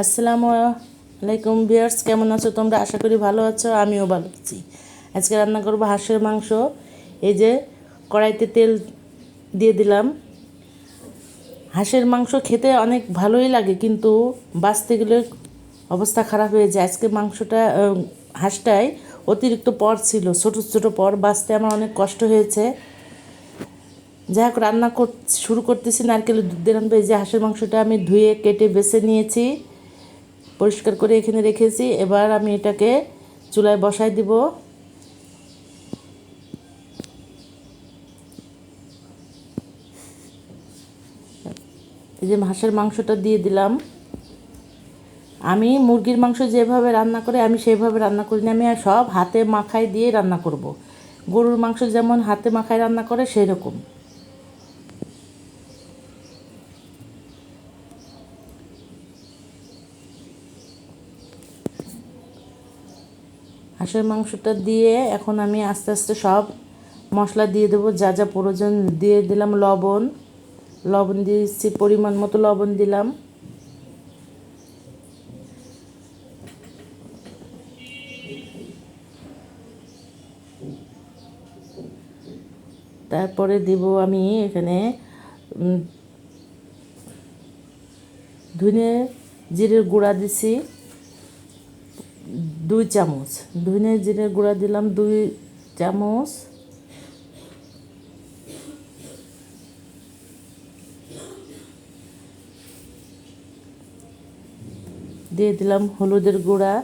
আসসালামু আলাইকুম বিয়ার্স কেমন আছো তোমরা? আশা করি ভালো আছো আমিও ভালো আছি। আজকে রান্না করব হাঁসের মাংস। এই যে কড়াইতে তেল দিয়ে দিলাম। হাঁসের মাংস খেতে অনেক ভালোই লাগে কিন্তু বাঁচতে গেলে অবস্থা খারাপ হয়ে যায়। আজকে মাংসটা আহ, হাঁসটাই অতিরিক্ত পর ছিল ছোটো ছোটো পর বাঁচতে আমার অনেক কষ্ট হয়েছে। যাই হোক রান্না কর শুরু করতেছি। নারকেলের দুধ দিলাম এই যে হাঁসের মাংসটা আমি ধুয়ে কেটে বেছে নিয়েছি। পরিষ্কার করে এখানে রেখেছি। এবার আমি এটাকে চুলায় বসাই দিব। এই যে হাঁসের মাংসটা দিয়ে দিলাম। আমি মুরগির মাংস যেভাবে রান্না করে, আমি সেইভাবে রান্না করি না আমি সব হাতে মাখাই দিয়ে রান্না করব। গরুর মাংস যেমন হাতে মাখায় রান্না করে সেই রকম হাঁসের মাংসটা দিয়ে এখন আমি আস্তে আস্তে সব মশলা দিয়ে দেবো, যা যা প্রয়োজন দিয়ে দিলাম লবণ। লবণ দিয়েছি, পরিমাণ মতো লবণ দিলাম। তারপরে দিব আমি এখানে ধনে জিরের গুঁড়া দিছি। দুই চামচ। ধনে জিরের গুঁড়া দিলাম দুই চামচ। দিয়ে দিলাম হলুদের গুঁড়া।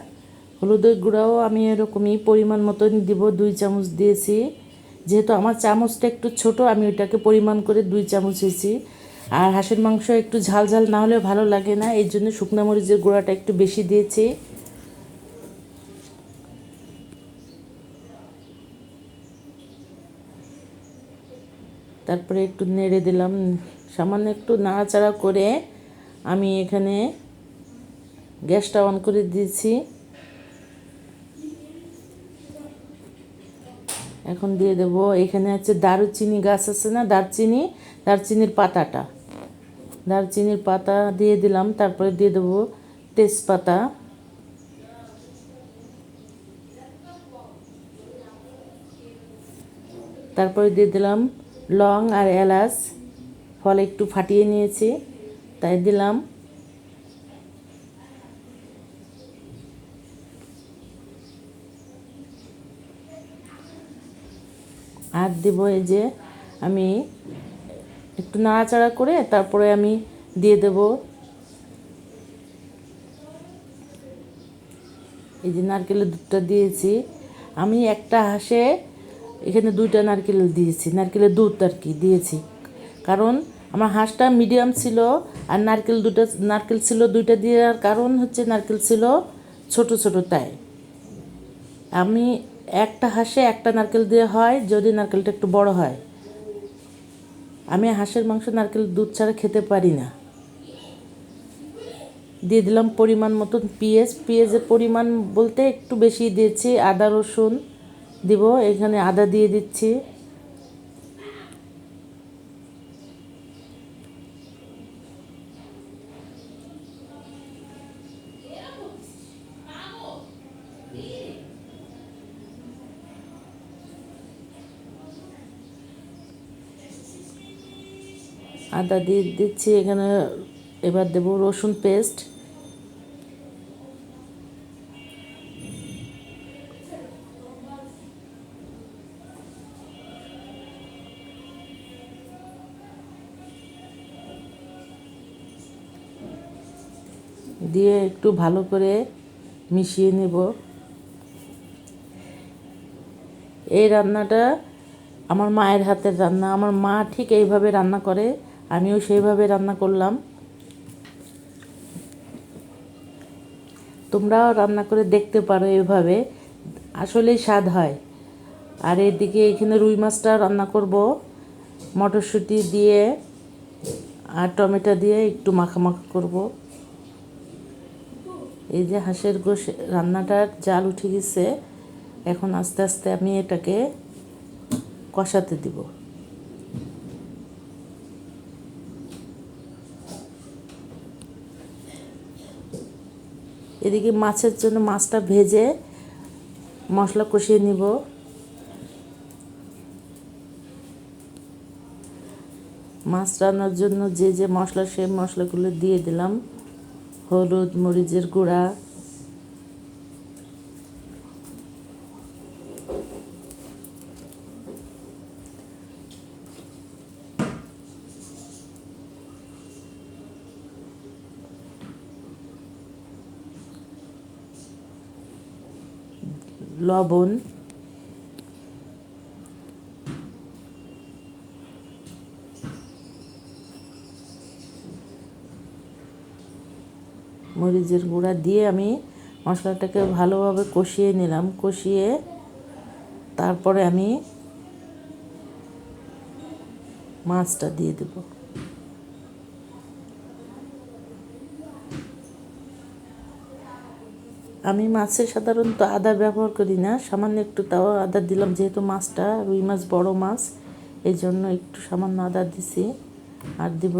হলুদের গুঁড়াও আমি এরকমই পরিমাণ মতন দিব, দুই চামচ দিয়েছি। যেহেতু আমার চামচটা একটু ছোট, আমি ওইটাকে পরিমাণ করে দুই চামচ হয়েছি আর হাঁসের মাংস একটু ঝাল ঝাল না হলে ভালো লাগে না, এই জন্য শুকনো মরিচের গুঁড়াটা একটু বেশি দিয়েছি। তারপরে একটু নেড়ে দিলাম। সামান্য একটু নাড়াচাড়া করে আমি এখানে গ্যাসটা অন করে দিয়েছি। এখন দিয়ে দেব, এখানে হচ্ছে দারুচিনি গাছ আছে না? দারচিনি? দারচিনির পাতাটা। দারচিনির পাতা দিয়ে দিলাম, তারপরে দিয়ে দেবো তেজপাতা। তারপরে দিয়ে দিলাম লং আর এলাচ, ফল একটু ফাটিয়ে নিয়েছি, তাই দিলাম। আর দেবো এই যে আমি একটু নাড়াচাড়া করে তারপরে আমি দিয়ে দেব। এই যে নারকেলের দুধটা দিয়েছি। আমি একটা হাঁসে এখানে দুইটা নারকেল দিয়েছি, নারকেলের দুধ আর কি দিয়েছি। কারণ আমার হাঁসটা মিডিয়াম ছিল আর নারকেল দুটো, নারকেল ছিল দুইটা দেওয়ার কারণ হচ্ছে নারকেল ছিল ছোট ছোট তাই। আমি একটা হাঁসে একটা নারকেল দিয়ে হয় যদি নারকেলটা একটু বড় হয়। আমি হাঁসের মাংস নারকেল দুধ ছাড়া খেতে পারি না। দিয়ে দিলাম পরিমাণ মতন পেঁয়াজ, পেঁয়াজের পরিমাণ বলতে একটু বেশি দিয়েছি, আদা, রসুন দিব এখানে আদা দিয়ে দিচ্ছি। আদা দিয়ে দিচ্ছি এখানে এবার দেবো রসুন পেস্ট। দিয়ে একটু ভালো করে মিশিয়ে নেব। এই রান্নাটা আমার মায়ের হাতের রান্না। আমার মা ঠিক এইভাবে রান্না করে, আমিও সেইভাবে রান্না করলাম। তোমরাও রান্না করে দেখতে পারো এভাবে। আসলেই স্বাদ হয়। আর এদিকে এখানে রুই মাছটা রান্না করব। মটরশুঁটি দিয়ে আর টমেটো দিয়ে একটু মাখা মাখা করব। এই যে হাঁসের গোশ, রান্নাটার জাল উঠে গেছে, এখন আস্তে আস্তে আমি এটাকে কষাতে দিব। এদিকে মাছের জন্য মাছটা ভেজে মশলা কষিয়ে নিব। মাছ রান্নার জন্য যে যে মশলা, সেই মশলাগুলো দিয়ে দিলাম। হলুদ মরিচের গুঁড়া। লবণ। মরিচের গুঁড়া দিয়ে আমি মশলাটাকে ভালোভাবে কষিয়ে নিলাম। কষিয়ে তারপরে আমি মাছটা দিয়ে দেব। আমি মাছে সাধারণত আদা ব্যবহার করি না, সামান্য একটু তাও আদা দিলাম, যেহেতু মাছটা রুই মাছ বড় মাছ এই জন্য একটু সামান্য আদা দিছি। আর দিব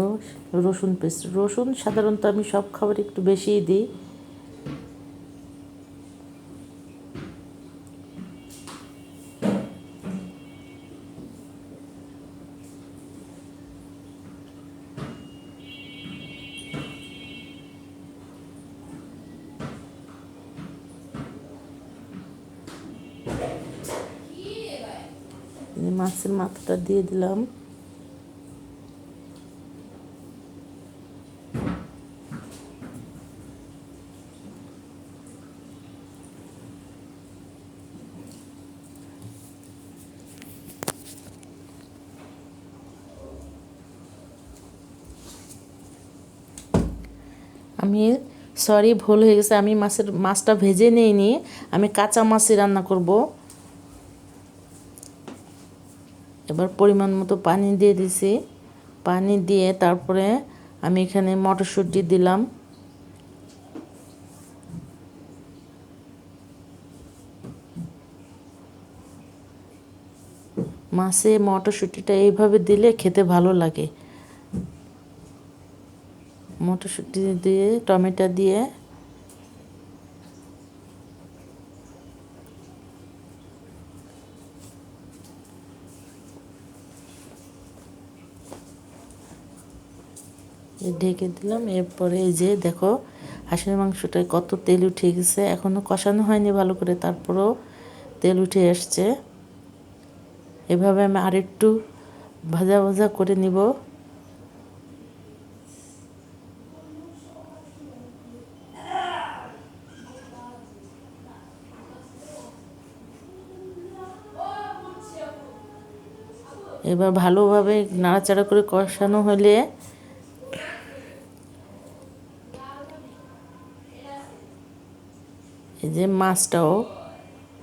রসুন পেস্ট। রসুন সাধারণত আমি সব খাবার একটু বেশিই দিই। মাছের মাথাটা দিয়ে দিলাম। আমি সরি ভুল হয়ে গেছে, আমি মাছের, মাছটা ভেজে নিইনি, আমি কাঁচা মাছই রান্না করব। এবার পরিমাণ মতো পানি দিয়ে দিছি। পানি দিয়ে তারপরে আমি এখানে মটরশুঁটি দিলাম। মাছে মটরশুঁটিটা এইভাবে দিলে খেতে ভালো লাগে। মটরশুঁটি দিয়ে টমেটো দিয়ে। ঢেকে দিলাম। এরপরে এই যে দেখো, হাঁসের মাংসটায় কত তেল উঠে গেছে। এখনও কষানো হয়নি ভালো করে, তারপরেও তেল উঠে আসছে। এভাবে আমি আরেকটু ভাজা ভাজা করে নিব। এবার ভালোভাবে নাড়াচাড়া করে কষানো হলে এই যে মাছটাও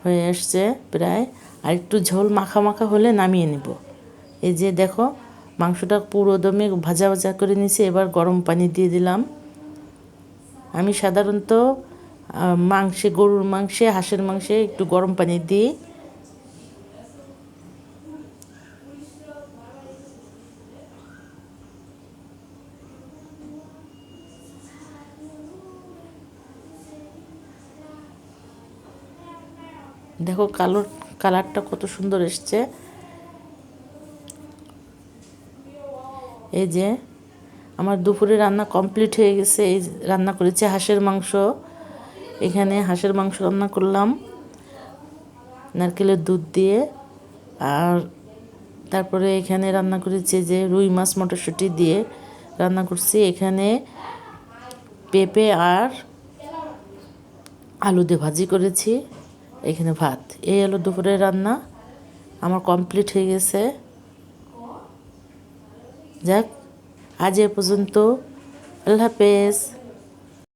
হয়ে আসছে প্রায়, আর একটু ঝোল মাখা মাখা হলে নামিয়ে নেব। এই যে দেখো, মাংসটা পুরো দমে ভাজা ভাজা করে নিয়েছি, এবার গরম পানি দিয়ে দিলাম। আমি সাধারণত মাংসে, গরুর মাংসে, হাঁসের মাংসে একটু গরম পানি দিই। দেখো কালো কালারটা কত সুন্দর এসছে। এই যে আমার দুপুরে রান্না কমপ্লিট হয়ে গেছে, এই রান্না করেছি হাঁসের মাংস। এখানে হাঁসের মাংস রান্না করলাম, নারকেলের দুধ দিয়ে। আর তারপরে এখানে রান্না করেছি যে রুই মাছ মটরশুঁটি দিয়ে রান্না করছি। এখানে পেঁপে আর আলু দিয়ে ভাজি করেছি। এখানে ভাত। এই হলো দুপুরের রান্না। আমার কমপ্লিট হয়ে গেছে। যাক, আজ এ পর্যন্ত। আল্লাহ হাফেজ।